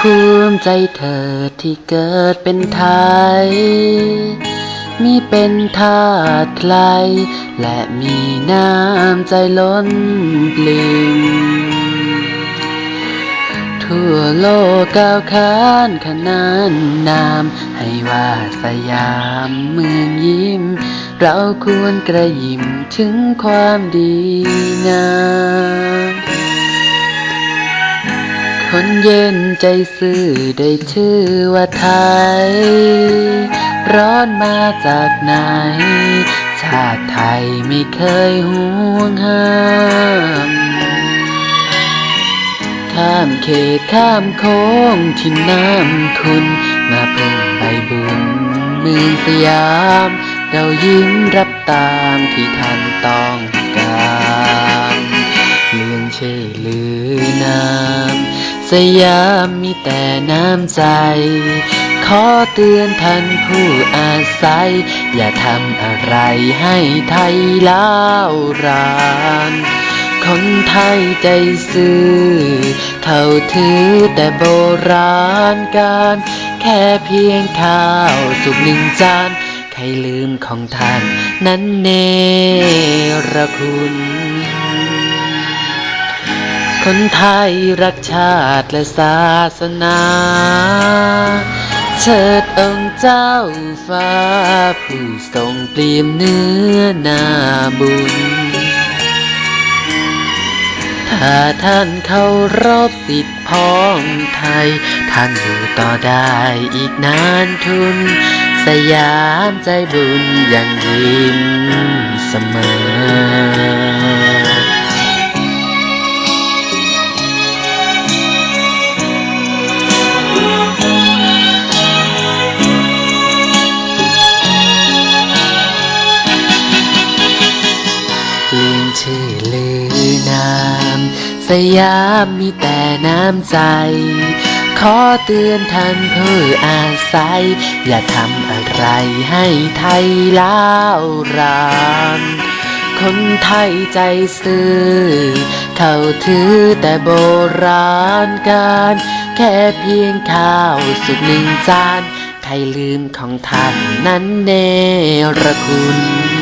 ภูมิใจเถิดที่เกิดเป็นไทย มีเป็นทาสใคร และมีน้ำใจล้นปลิ่มทั่วโลกก้าวขานขนานนาม ให้ว่าสยามเมืองยิ้ม เราควรกระยิมถึงความดีงาม คนเย็นใจซื่อได้ชื่อว่าไทย ร้อนมาจากไหน ชาติไทยไม่เคยห่วงห้ามข้ามเขตข้ามโค้งที่น้ำคุณ มาพึ่งใบบุญเมืองสยาม เรายิ้มรับตามที่ท่านต้องการเลื่องชื่อลือนา สยามมีแต่น้ำใจ ขอเตือนท่านผู้อาศัย อย่าทำอะไรให้ไทยล้าวรานคนไทยใจซื่อเขาถือแต่โบราณการ แค่เพียงข้าวสุกหนึ่งจาน ใครลืมของท่านนั้นเนรคุณ คนไทยรักชาติและศาสนา เชิดองค์เจ้าฟ้า ผู้ทรงเปลี่ยมเนื้อนาบุญ ถ้าท่านเคารพสิทธิพ้องไทย ท่านอยู่ต่อได้อีกนานทุน สยามใจบุญยังยิ้มเสมอามสยามมีแต่น้ำใจ ขอเตือนท่านผู้อาศัย อย่าทำอะไรให้ไทยล้าวรานคนไทยใจซื่อ เขาถือแต่โบราณการ แค่เพียงข้าวสุกหนึ่งจาน ใครลืมของท่านนั้นเนรคุณ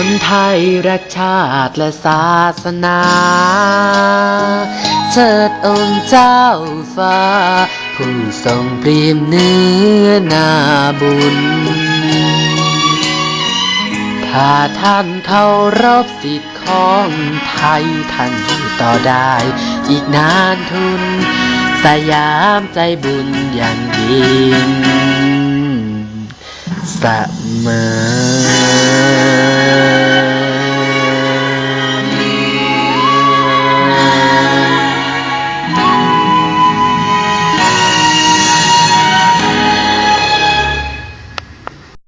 คนไทยรักชาติและศาสนาเชิดองค์เจ้าฟ้า ผู้ทรงปรีมเนื้อนาบุญ ถ้าท่านเคารพสิทธิ์ของไทยท่านอยู่ต่อได้ อีกนานทุน สยามใจบุญอย่างยิ่งเสมอ